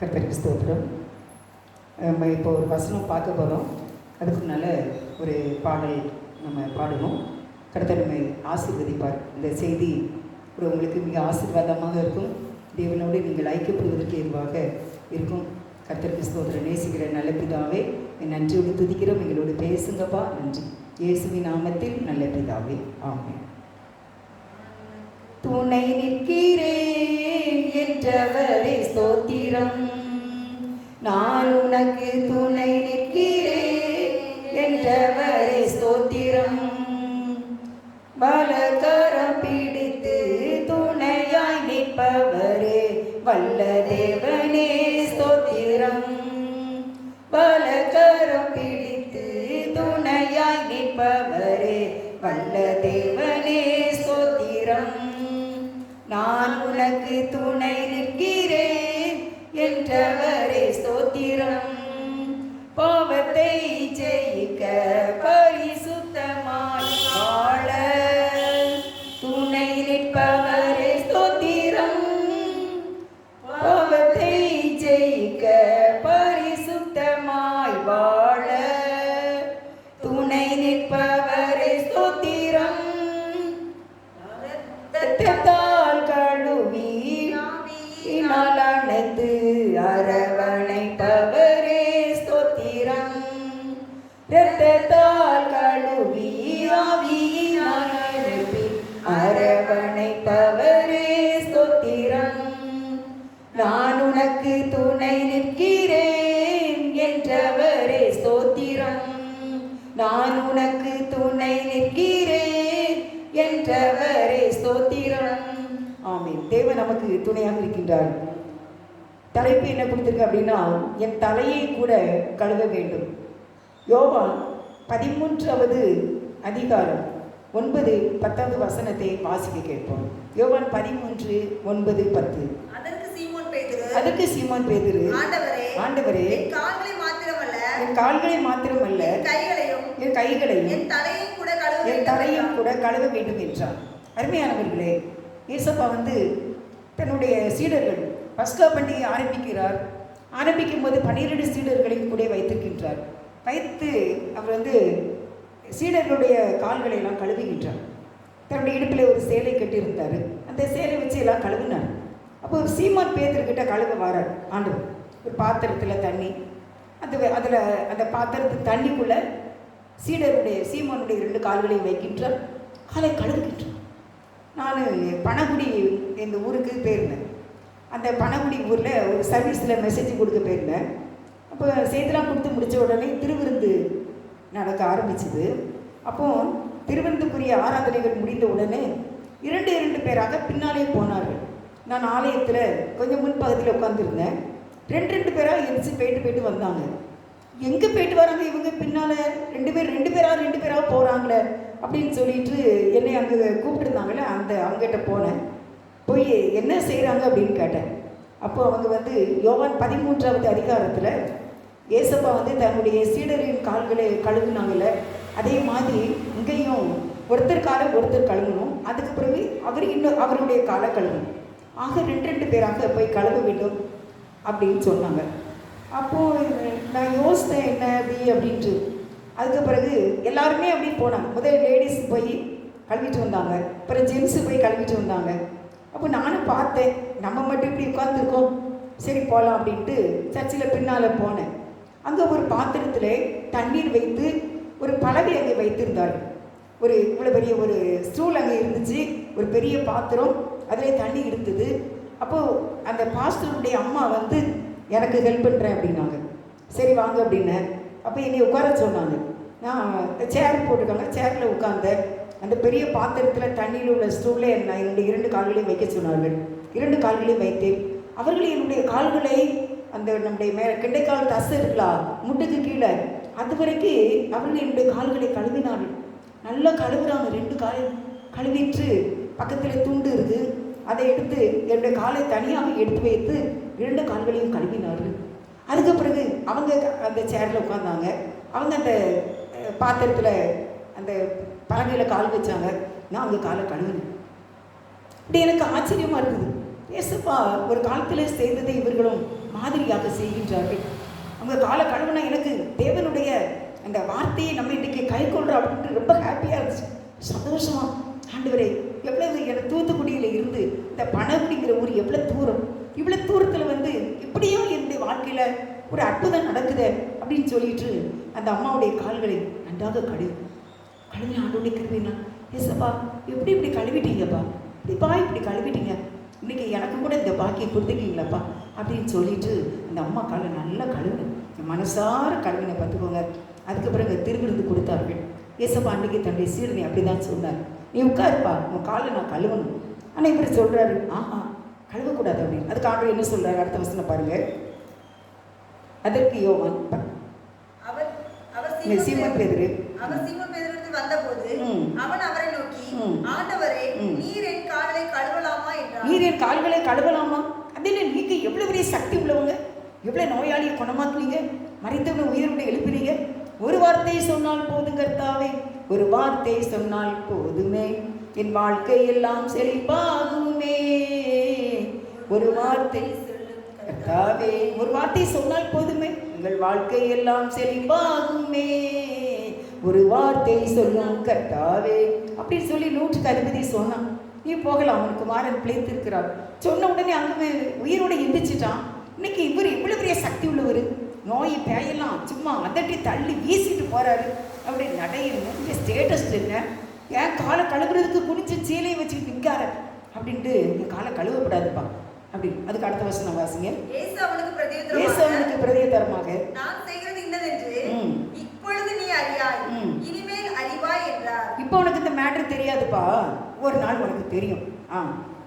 கர்த்தருக்கு ஸ்தோத்திரம் நம்ம இப்போ ஒரு வசனம் பார்க்க போகிறோம் அதுக்கு முன்னால் ஒரு பாடல் நம்ம பாடுவோம். கடத்த நம்மை ஆசீர்வதிப்பார். இந்த செய்தி ஒரு உங்களுக்கு மிக ஆசீர்வாதமாக இருக்கும். தேவனோடு நீங்கள் ஐக்கியப்படுவதற்கு ஏதுவாக இருக்கும். கர்த்தருக்கு ஸ்தோத்திரம் நேசிக்கிற நல்ல பிதாவே என் நன்றியோடு துதிக்கிறோம். எங்களோடு பேசுங்கப்பா. நன்றி. இயேசுவின் நாமத்தில் நல்ல பிதாவே. ஆமே துணை நிற்கிறேன் என்றவர் துணை நிற்கிறேன் என்றவரே ஸ்தோத்திரம். பலகரம் பிடித்து துணையாய் நிற்பவரே வல்ல தேவனே ஸ்தோத்திரம். பலகரம் பிடித்து துணையாய் நிற்பவரே வல்ல தேவனே ஸ்தோத்திரம். நான் உனக்கு துணை நிற்கிறேன் என்றவரே ஸ்தோத்திரம். நமக்கு துணையாக இருக்கின்றார். தலைப்பு என்ன கொடுத்துருக்கு அப்படின்னா என் தலையை கூட கழுவ வேண்டும். யோவான் பதிமூன்றாவது அதிகாரம் ஒன்பது பத்தாவது வசனத்தை வாசிக்க கேட்போம். யோவான் பதிமூன்று ஒன்பது பத்து. அதற்கு சீமோன் பேதுரு அதற்கு சீமான் பேதுரு ஆண்டவரே ஆண்டவரே என் கால்களை கால்களை மாத்திரமல்ல என் கைகளையும் என் கைகளையும் என் தலையையும் கூட கழுவ என் தலையும். கூட கழுவ வேண்டும் என்றார். அருமையானவர்களே இயேசப்பா வந்து தன்னுடைய சீடர்கள் பஸ்கா பண்டிகை ஆரம்பிக்கிறார். ஆரம்பிக்கும் போது பன்னிரெண்டு சீடர்களையும் கூட வைத்திருக்கின்றார். வைத்து அவர் வந்து சீடர்களுடைய கால்களை எல்லாம் கழுவுகின்றார். தன்னுடைய இடுப்பில் ஒரு சேலை கட்டியிருந்தார். அந்த சேலை வச்சு எல்லாம் கழுவினார். அப்போ சீமான் பேத்திருக்கிட்ட கழுவ வரார் ஆண்டவர் ஒரு பாத்திரத்தில் தண்ணி அந்த அதில் அந்த பாத்திரத்து தண்ணிக்குள்ளே சீடருடைய சீமானுடைய ரெண்டு கால்களையும் வைக்கின்றார். காலை கழுவுகின்றார். நான் பணகுடி இந்த ஊருக்கு போயிருந்தேன். அந்த பணகுடி ஊரில் ஒரு சர்வீஸில் மெசேஜ் கொடுக்க போயிருந்தேன். அப்போ செய்திலாம் கொடுத்து முடித்த உடனே திருவிருந்து நடக்க ஆரம்பிச்சது. அப்போ திருவிருந்துக்குரிய ஆராதனைகள் முடிந்த உடனே இரண்டு இரண்டு பேராக பின்னாலே போனார்கள். நான் ஆலயத்தில் கொஞ்சம் முன்பகுதியில் உட்காந்துருந்தேன் ரெண்டு ரெண்டு பேராக எரிச்சு போயிட்டு போயிட்டு வந்தாங்க. எங்கே போயிட்டு வராங்க இவங்க? பின்னால் ரெண்டு பேர் ரெண்டு பேராக ரெண்டு பேராக போகிறாங்களே அப்படின்னு சொல்லிட்டு என்னை அங்கே கூப்பிட்டுருந்தாங்களே அந்த அவங்ககிட்ட போனேன். போய் என்ன செய்கிறாங்க அப்படின்னு கேட்டேன். அப்போ அவங்க வந்து யோவான் பதிமூன்றாவது அதிகாரத்தில் ஏசப்பா வந்து தன்னுடைய சீடரின் கால்களை கழுவுனாங்கல்ல அதே மாதிரி இங்கேயும் ஒருத்தர் காலை ஒருத்தர் கழுவணும் அதுக்கு பிறகு அவர் இன்னும் அவருடைய காலை கழுவணும். ஆக ரெண்டு ரெண்டு பேராக போய் கழுவ வேண்டும் அப்படின்னு சொன்னாங்க. அப்போது நான் யோசித்தேன் என்ன அப்படி அப்படின்ட்டு. அதுக்கு பிறகு எல்லாருமே அப்படி போனாங்க. முதல்ல லேடிஸ் போய் கழுவிட்டு வந்தாங்க. அப்புறம் ஜென்ஸு போய் கழுவிட்டு வந்தாங்க. அப்போ நானும் பார்த்தேன். நம்ம மட்டும் இப்படி உட்காந்துருக்கோம் சரி போகலாம் அப்படின்ட்டு சர்ச்சில் பின்னால் போனேன். அங்கே ஒரு பாத்திரத்தில் தண்ணீர் வைத்து ஒரு பலகை அங்கே வைத்திருந்தார். ஒரு இவ்வளோ பெரிய ஒரு ஸ்டூல் அங்கே இருந்துச்சு. ஒரு பெரிய பாத்திரம். அதில் தண்ணி இருந்தது. அப்போது அந்த பாஸ்டருடைய அம்மா வந்து எனக்கு ஹெல்ப் பண்ணுறேன் அப்படின்னாங்க. சரி வாங்க அப்படின்னேன். அப்போ என்னை உட்கார சொன்னாங்க. நான் சேர் போட்டுக்கோங்க சேரில் உட்காந்தேன் அந்த பெரிய பாத்திரத்தில் தண்ணியில் உள்ள ஸ்டூலில் நான் என்னுடைய இரண்டு கால்களையும் வைக்க சொன்னார்கள். இரண்டு கால்களையும் வைத்தேன். அவர்கள் என்னுடைய கால்களை அந்த நம்முடைய மே கிண்டைக்கால் தசை இருக்கலாம் முட்டுக்கு கீழே அது வரைக்கும் அவர்கள் என்னுடைய கால்களை கழுவினார்கள். நல்லா கழுவுறாங்க ரெண்டு கால் கழுவிட்டு பக்கத்தில் துண்டு இருக்குது. அதை எடுத்து என்னுடைய காலை தனியாக எடுத்து வைத்து இரண்டு கால்களையும் கழுவினார்கள். அதுக்கு பிறகு அவங்க அந்த சேரில் உட்காந்தாங்க அவங்க அந்த பாத்திரத்தில் அந்த பலகையில் கால் வச்சாங்க. நான் அவங்க காலை கழுவினேன். இப்படி எனக்கு ஆச்சரியமாக இருக்குது. ஏசப்பா ஒரு காலத்தில் செய்ததை இவர்களும் மாதிரியாக செய்கின்றார்கள். அவங்க காலை கழுவுனா எனக்கு தேவனுடைய அந்த வார்த்தையை நம்ம இன்றைக்கி கை கொள்றோம் அப்படின்ட்டு ரொம்ப ஹாப்பியாக இருந்துச்சு. சந்தோஷமா. ஆண்டவரே எவ்வளவு எனக்கு தூத்துக்குடியில் இருந்து இந்த பணகுடிங்கிற ஊர் எவ்வளோ தூரம்? இவ்வளோ தூரத்தில் வந்து இப்படியும் என்னுடைய வாழ்க்கையில் ஒரு அற்புதம் நடக்குது அப்படின்னு சொல்லிட்டு அந்த அம்மாவுடைய கால்களை நன்றாக கழுவு கழுவி ஆண்டோடைய கிருவினா ஏசப்பா எப்படி இப்படி கழுவிட்டீங்கப்பா? இப்படிப்பா இப்படி கழுவிட்டீங்க? இன்னைக்கு எனக்கு கூட இந்த பாக்கியம் கொடுத்துருக்கீங்களாப்பா? அப்படின்னு சொல்லிட்டு அந்த அம்மா காலை நல்லா கழுவினேன் மனசார கழுவினை பார்த்துக்கோங்க. அதுக்கப்புறம் பிறகு திருவிருந்து கொடுத்தார்கள். ஏசப்பா அன்னைக்கு தன்னுடைய சீடனை அப்படி தான் சொன்னார். நீ உட்காருப்பா உன் காலை நான் கழுவணும். ஆனால் இப்படி சொல்கிறாரு ஆஹா கழுவக்கூடாது அப்படின்னு. அதுக்கு ஆண்டவர் என்ன சொல்கிறாரு அடுத்த வசனம் பாருங்க. அதற்கு யோவான் அவர் சீமோன் பேதுரு அவர் சீமோன் பேதுருவிடத்தில் வந்தபோது. அவன் அவரை நோக்கி. ஆண்டவரே. நீர் என் காலை கழுவலாமா? என்றான். நீர் என் கால்களை கழுவலாமா? அதில் நீங்க எவ்வளவு பெரிய சக்தி உள்ளவங்க? எவ்வளவு நோயாளியை குணமாக்குனீங்க? மறைத்தவனை உயிரோடு எழுப்பினீங்க? ஒரு வார்த்தை சொன்னால் போதும் கர்த்தாவே. ஒரு வார்த்தை சொன்னால் போதுமே. என் வாழ்க்கை எல்லாம் செழிப்பாகுமே. ஒரு வார்த்தை கர்த்தாவே. ஒரு வார்த்தை சொன்னால் போதுமே. உங்கள் வாழ்க்கை எல்லாம் செழிப்பாகுமே. ஒரு வார்த்தை சொல்லும் கர்த்தாவே. அப்படின்னு சொல்லி நூற்று அதிபதி சொன்னான். நீ போகலாம் அவனுக்கு மாறன் பிழைத்திருக்கிறார். சொன்ன உடனே அங்கே உயிரோட எந்திரிச்சிட்டான். இன்னைக்கு இவர் இவ்வளோ பெரிய சக்தி உள்ளவர்? நோய் பேயெல்லாம் சும்மா அதட்டி தள்ளி வீசிட்டு போறாரு. அப்படி நடையிருங்க ஸ்டேட்டஸ் என்ன? ஏன் காலை கழுவுறதுக்கு குடிச்சு சீலையை வச்சுக்கிட்டு நிற்கார அப்படின்ட்டு என் காலை கழுவப்படாதுப்பா. அப்படி. அதுக்கு அடுத்த வருஷம் வாசிங்க. இயேசு அவனுக்கு பிரதியுத்தரமாக நான் செய்கிறது இன்னதென்று. இப்பொழுது நீ அறியாய். இனிமேல் அறிவாய் என்றார். இப்போ உனக்கு இந்த மேட்ரு தெரியாதுப்பா. ஒரு நாள் உனக்கு தெரியும். ஆ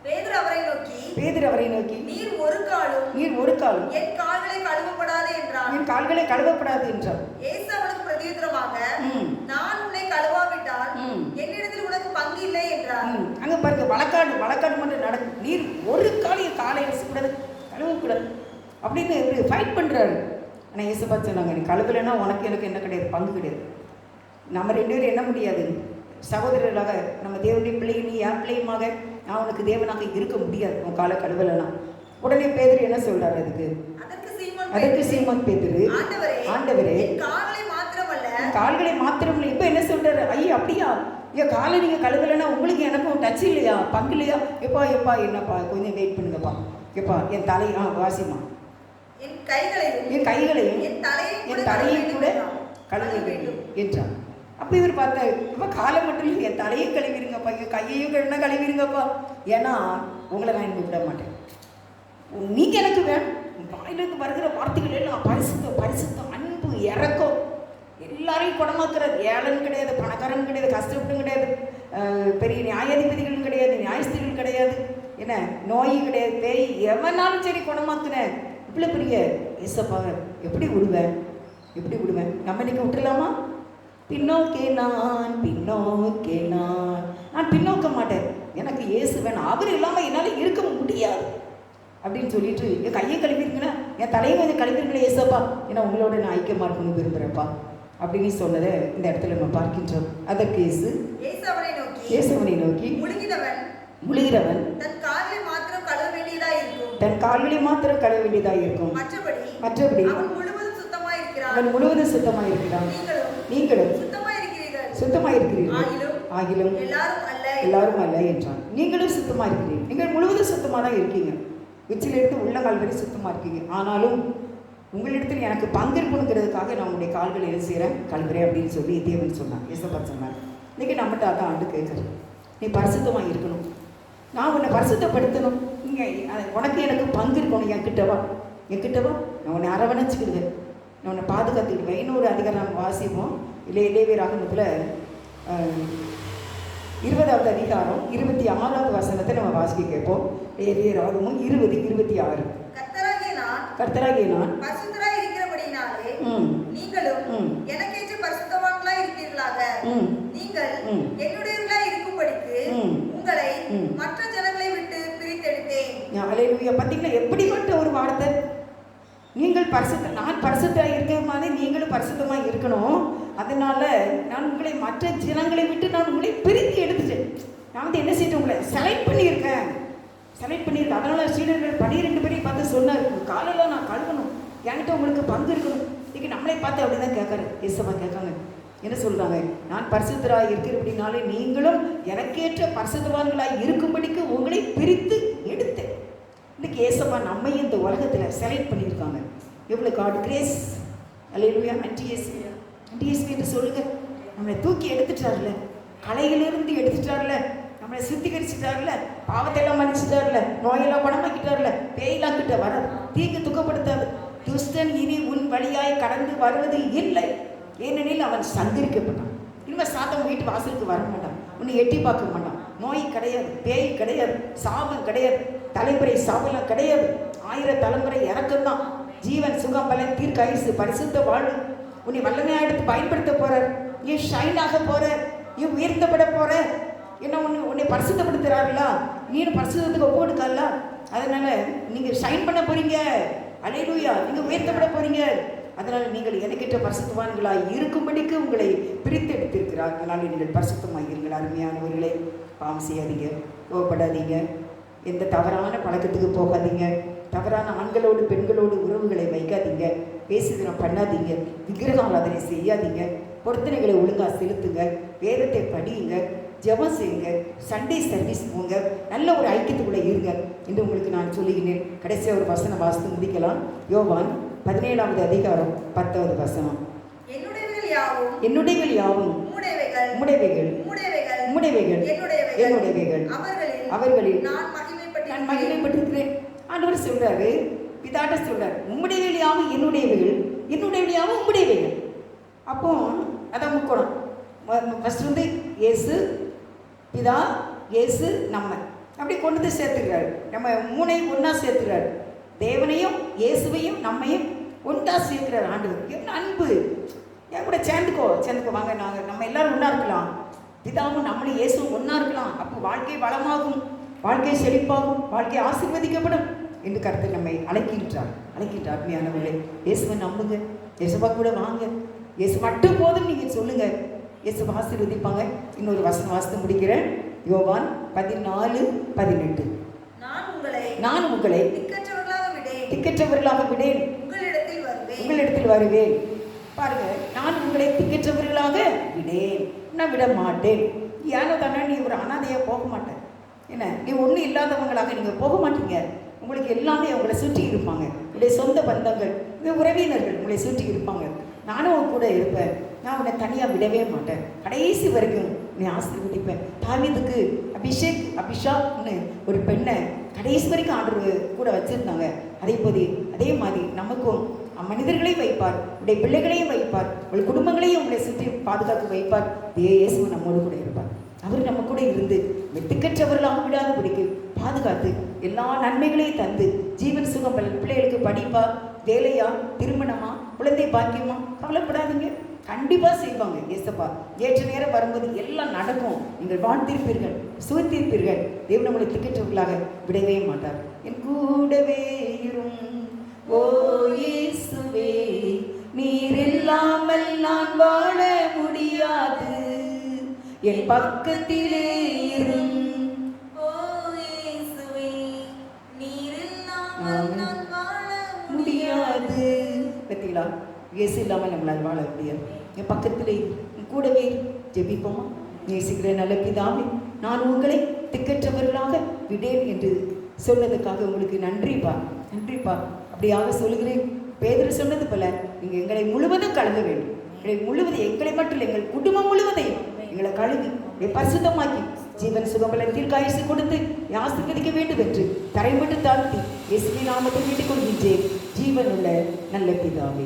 பேதுரு அவரை நோக்கி பேதர் அவரை நோக்கி நீர் ஒரு காலும் நீர் ஒரு காலம் என் கால்களை கழுவப்படாது என்றான் என் கால்களை கழுவப்படாது என்றார். இயேசு அவனுக்கு பிரதியுத்தரமாக. நான் உன்னை கழுவாவிட்டால். என்னிடத்தில் உனக்கு பங்கு இல்லை என்றார் ம், அங்க பாருங்க வழக்காடு வழக்காடு மட்டும் நடக்கும் நீர் ஒரு காலையும் காலை கூடாது. கழுவக்கூடாது அப்படின்னு இவர் ஃபைட் பண்றாரு. ஆனால் ஏசப்பா சொன்னாங்க நீ கழுவலைன்னா உனக்கு எனக்கு என்ன கிடையாது பங்கு கிடையாது. நம்ம ரெண்டு பேரும் என்ன முடியாது? சகோதரராக நம்ம தேவனுடைய பிள்ளை நீ என் பிள்ளையுமாக நான் உனக்கு தேவனாக இருக்க முடியாது உன் காலை கழுவலைன்னா. உடனே பேதர் என்ன சொல்றாரு அதுக்கு? அதற்கு சீமோன் பேதுரு, ஆண்டவரே கால்களை மாத்திரம் இப்போ என்ன சொல்றாரு? ஐயா அப்படியா? ஏன் காலை நீங்க கழுவலைன்னா உங்களுக்கு எனக்கும் டச் இல்லையா? பங்கு இல்லையா? எப்பா எப்பா என்னப்பா? கொஞ்சம் வெயிட் பண்ணுங்கப்பா. எப்பா என் தலை ஆ வாசிமா என் கைகளையும் என் கைகளையும் என் தலையையும் கூட என் தலையை கூட கழுவ வேண்டும். என்றான் அப்போ இவர் பார்த்தாரு இப்போ காலை மட்டும் இல்லை என் தலையை கழுவிருங்கப்பா. என் கையையும் கழுவினா கழுவிருங்கப்பா. ஏன்னா உங்களை நான் விட மாட்டேன். நீங்க எனக்கு வேணும் வாயிலிருந்து வருகிற வார்த்தைகள் எல்லாம் பரிசுத்தம் பரிசுத்தம் அன்பு இறக்கம் எல்லாரையும் குணமாக்குறது. ஏழன் கிடையாது பணக்காரன் கிடையாது கஷ்டப்பட்டும் கிடையாது பெரிய நியாயாதிபதிகளும் கிடையாது நியாயஸ்திரிகள் கிடையாது. என்ன? நோயும் கிடையாது பேய் எவனாலும் சரி குணமாக்குனேன் இவ்வளோ பெரிய இசப்பாக எப்படி விடுவேன்? எப்படி விடுவேன்? நம்ம இன்னைக்கு விட்டுலாமா பின்னோக்கே நான் பின்னோக்கே நான். நான் பின்னோக்க மாட்டேன். எனக்கு இயேசு வேணும். அவர் இல்லாமல் என்னால் இருக்க முடியாது. அப்படின்னு சொல்லிட்டு என் கையை கழுவிருங்கன்னா என் தலையை கொஞ்சம் கழுவிருங்களேன் ஏசப்பா. ஏன்னா உங்களோட நான் ஐக்கியமாக இருக்கணும்னு விரும்புகிறேன்ப்பா அப்படின்னு சொன்னதை இந்த இடத்துல நம்ம பார்க்கின்றோம். அதற்கு இயேசு அவனை நோக்கி இயேசுவனை நோக்கி முழுகினவன் முழுகிறவன் தன் கால்களை மாத்திரம் கழுவ வேண்டியதாய் இருக்கும். தன் கால்களை மாத்திரம் கழுவ இருக்கும். மற்றபடி மற்றபடி அவன் முழுவதும் சுத்தமாய் இருக்கிறான். அவன் முழுவதும் சுத்தமாக இருக்கிறான். நீங்களும் நீங்களும் சுத்தமாய் இருக்கிறீர்கள். சுத்தமாக இருக்கிறீர்கள். ஆகிலும் எல்லாரும் அல்ல எல்லாரும் அல்ல என்றான். நீங்களும் சுத்தமாக இருக்கிறீர்கள். நீங்கள் முழுவதும் சுத்தமாக தான் இருக்கீங்க உச்சிலிருந்து உள்ளங்கால் வரை சுத்தமாக இருக்கீங்க. ஆனாலும் உங்களிடத்தில் எனக்கு பங்கிருக்கணுங்கிறதுக்காக நான் உங்களுடைய கால்களை என்ன செய்கிறேன் கழுவுறேன் அப்படின்னு சொல்லி தேவன் சொன்னான் ஏசப்பா சொன்னார். இன்றைக்கி நம்மகிட்ட அதான் ஆண்டு கேட்குறேன் நீ பரிசுத்தமாக இருக்கணும். நான் உன்னை பரிசுத்தப்படுத்தணும். நீங்கள் உனக்கு எனக்கு பங்கு இருக்கணும். என்கிட்டவா என்கிட்டவா நான் உன்னை அரவணைச்சிக்கிடுவேன். நான் உன்னை பாதுகாத்துக்கிடுவேன். இன்னொரு அதிகாரம் நம்ம வாசிப்போம். இல்லை இளையவே ராகமத்தில் இருபதாவது அதிகாரம் இருபத்தி ஆறாவது வசனத்தை நம்ம வாசிக்க கேட்போம். இளையவே ராகமும் இருபது இருபத்தி ஆறு. நான் கர்த்தராகிய நான் பரிசுத்தராய் இருக்கிறபடியினாலே ம். நீங்களும். எனக்கேற்ற பரிசுத்தவான்களாய் இருப்பீர்களாக. ம். நீங்கள். என்னுடையவர்களாய் இருக்கும்படிக்கு. உங்களை. மற்ற ஜனங்களை விட்டு பிரித்தெடுத்தேன். அலையிலுயா பார்த்தீங்களா? எப்படிப்பட்ட ஒரு வார்த்தை? நீங்கள் பரிசுத்த நான் பரிசுத்தமாக இருக்கிற மாதிரி நீங்களும் சந்தோஷமாக இருக்கணும். அதனால நான் உங்களை மற்ற ஜனங்களை விட்டு நான் உங்களை பிரித்து எடுத்துட்டேன். நான் வந்து என்ன செய்யறேன் உங்களை செலக்ட் பண்ணியிருக்கேன். செலக்ட் பண்ணியிருக்கேன் அதனால் சீடர்கள் பன்னிரெண்டு பேரையும் பார்த்து சொன்னார். காலையில் நான் கழுவணும். என்கிட்ட உங்களுக்கு பங்கு இருக்கணும். இன்னைக்கு நம்மளே பார்த்து அப்படி தான் கேட்காரு ஏசப்பா கேட்காங்க என்ன சொல்கிறாங்க நான் பரிசுத்தராக இருக்கிறபடினாலே நீங்களும் எனக்கேற்ற பரிசுத்தவான்களாக இருக்கும்படிக்கு உங்களை பிரித்து எடுத்தேன். இன்னைக்கு ஏசப்பா நம்மையும் இந்த உலகத்தில் செலக்ட் பண்ணியிருக்காங்க. எவ்வளோ காட் கிரேஸ் அலையிலுயா அன்டிஎஸ்பி அன்டிஎஸ்பி என்று சொல்லுங்கள் நம்மளை தூக்கி எடுத்துட்டார்ல. கலையிலிருந்து எடுத்துட்டார்ல. நம்மளை சுத்திகரிச்சுட்டார்ல பாவத்தை மன்னிச்சுட்டார்ல மன்னிச்சிட்டார்ல நோயெல்லாம் குணமாக்கிட்டார்ல பேயெல்லாம் கிட்ட வராது தீங்கு துக்கப்படுத்தாது. துஷ்டன் இனி உன் வழியாய் கடந்து வருவது இல்லை. ஏனெனில் அவன் சந்திரிக்கப்பட்டான். இனிமேல் சாத்தம் வீட்டு வாசலுக்கு வர மாட்டான். உன்னை எட்டி பார்க்க மாட்டான். நோய் கிடையாது பேய் கிடையாது சாபம் கிடையாது தலைமுறை சாபலம் கிடையாது. ஆயிரம் தலைமுறை இறக்கம்தான். ஜீவன் சுகம் பலன் தீர்க்க ஆயுசு பரிசுத்த வாழ்வு. உன்னை வல்லமையாக எடுத்து பயன்படுத்த போறார். நீ ஷைன் போகிற போற. நீ உயர்த்தப்பட போற. என்ன உன்னை உன்னை பரிசுத்தப்படுத்துறாருல? நீனு பரிசுத்தத்துக்கு ஒப்பு கொடுக்கல அதனால் நீங்கள் ஷைன் பண்ண போகிறீங்க அலையிலூயா நீங்கள் உயர்த்தப்பட போகிறீங்க அதனால் நீங்கள் எனக்கிட்ட பரிசுத்தவான்களாக இருக்கும்படிக்கு உங்களை பிரித்து எடுத்திருக்கிறார். அதனால் நீங்கள் பரிசுத்தமாக இருங்கள் அருமையானவர்களே. பாவம் செய்யாதீங்க கோவப்படாதீங்க. எந்த தவறான பழக்கத்துக்கு போகாதீங்க. தவறான ஆண்களோடு பெண்களோடு உறவுகளை வைக்காதீங்க. பேசுதினம் பண்ணாதீங்க. விக்கிரகாராதனை செய்யாதீங்க. பொருத்தனைகளை ஒழுங்காக செலுத்துங்க. வேதத்தை படியுங்க. ஜெபம் செய்யுங்க சண்டே சர்வீஸ் போங்க. நல்ல ஒரு ஐக்கியத்துக்குள்ளே இருங்க என்று உங்களுக்கு நான் சொல்லுகிறேன். கடைசியாக ஒரு வசனம் வாசித்து முடிக்கலாம். யோவான் பதினேழாவது அதிகாரம் பத்தாவது வசனம். என்னுடையவள் யாவும்? உம்முடையவைகள் உம்முடையவைகள் என்னுடையவைகள். அவர்களில். நான் நான் மகிமைப்பட்டிருக்கிறேன். ஆண்டவர் சொல்றாரு பிதாட்ட சொல்றாரு உம்முடையவைகள் யாவும்? என்னுடையவைகள். என்னுடையவைகள் யாவும்? உம்முடையவைகள். அப்போ அதான் முக்கோணம். ஃபர்ஸ்ட் வந்து இயேசு இதான் இயேசு நம்ம. அப்படி கொண்டு வந்து சேர்த்துக்கிறாரு. நம்ம மூணையும் ஒன்றா சேர்த்துக்கிறாரு. தேவனையும் இயேசுவையும் நம்மையும் ஒன்றா சேர்க்கிறார் ஆண்டவர். என்ன அன்பு? என் கூட சேர்ந்துக்கோ சேர்ந்துக்கோ. வாங்க நாங்கள் நம்ம எல்லாரும் ஒன்றா இருக்கலாம். பிதாவும் நம்மளும் இயேசுவும் ஒன்றா இருக்கலாம். அப்போ வாழ்க்கை வளமாகும் வாழ்க்கை செழிப்பாகும் வாழ்க்கை ஆசீர்வதிக்கப்படும் என்று கருத்து நம்மை அழைக்கின்றார். அழைக்கின்றார் அருமையானவர்களே. இயேசுவை நம்புங்க. இயேசுவா கூட வாங்க. இயேசு மட்டும் போதும் நீங்கள் சொல்லுங்கள் இயேசு ஆசீர்வதிப்பாங்க இன்னொரு வசனம் வாசித்து முடிக்கிறேன். யோவான் பதினாலு பதினெட்டு. நான் உங்களை உங்களை திக்கற்றவர்களாக விடேன். உங்களிடத்தில் வருவேன். உங்களிடத்தில் வருவேன். பாருங்க நான் உங்களை திக்கற்றவர்களாக விடேன். நான் விட மாட்டேன். ஏனோ தானே நீ ஒரு அனாதையா போக மாட்டேன் என்ன? நீ ஒன்றும் இல்லாதவங்களாக நீங்கள் போக மாட்டீங்க. உங்களுக்கு எல்லாமே உங்களை சுற்றி இருப்பாங்க. உங்களுடைய சொந்த பந்தங்கள் உங்களுடைய உறவினர்கள் உங்களை சுற்றி இருப்பாங்க. நானும் கூட இருப்பேன். நான் உன்னை தனியாக விடவே மாட்டேன். கடைசி வரைக்கும் நீ ஆசீர்வதிப்பேன். தாவிதுக்கு அபிஷேக் அபிஷாக்னு ஒரு பெண்ணை கடைசி வரைக்கும் ஆண்டு கூட வச்சுருந்தாங்க. அதே போது அதே மாதிரி நமக்கும் மனிதர்களையும் வைப்பார் உடைய பிள்ளைகளையும் வைப்பார் உங்கள் குடும்பங்களையும் உங்களை சுற்றி பாதுகாத்து வைப்பார். இதே இயேசு நம்மோடு கூட இருப்பார். அவர் நம்ம கூட இருந்து வெட்டுக்கற்றவர்களாக விடாத பிடிக்கு பாதுகாத்து எல்லா நன்மைகளையும் தந்து ஜீவன் சுகம் பிள்ளைகளுக்கு படிப்பா வேலையா திருமணமா குழந்தை பாக்கியமா கவலைப்படாதீங்க. கண்டிப்பாக செய்வாங்க. ஏசப்பா ஏற்ற நேரம் வரும்போது எல்லாம் நடக்கும். நீங்கள் வாழ்த்திருப்பீர்கள் சுகத்திருப்பீர்கள் தேவன் நம்மளை திக்கற்றவர்களாக விடவே மாட்டார். என் கூடவே இரும். ஓ இயேசுவே நீர் இல்லாமல் நான் வாழ முடியாது. என் பக்கத்திலே இரும். ஓ இயேசுவே நீரில்லாமல் நான் வாழ முடியாது. பார்த்தீங்களா இயேசு இல்லாமல் நம்மளால் வாழ முடியாது என் பக்கத்திலே என் கூடவே ஜெபிப்போமா? நேசிக்கிற நல்ல பிதாவே நான் உங்களை திக்கற்றவர்களாக விடேன் என்று சொன்னதுக்காக உங்களுக்கு நன்றிப்பா நன்றிப்பா அப்படியாக சொல்லுகிறேன். பேதர் சொன்னது போல நீங்கள் எங்களை முழுவதும் கலங்க வேண்டும். எங்களை முழுவதும் எங்களை மட்டும் இல்லை எங்கள் குடும்பம் முழுவதையும் எங்களை கழுவி பரிசுத்தமாக்கி ஜீவன் சுகபல தீர்க்காயுசு கொடுத்து ஆசிர்வதிக்க வேண்டும் என்று தரைமட்டு தாழ்த்தி இயேசுவின் நாமத்தை வீட்டுக் கொள்கின்றேன் ஜீவனுள்ள நல்ல பிதாவே.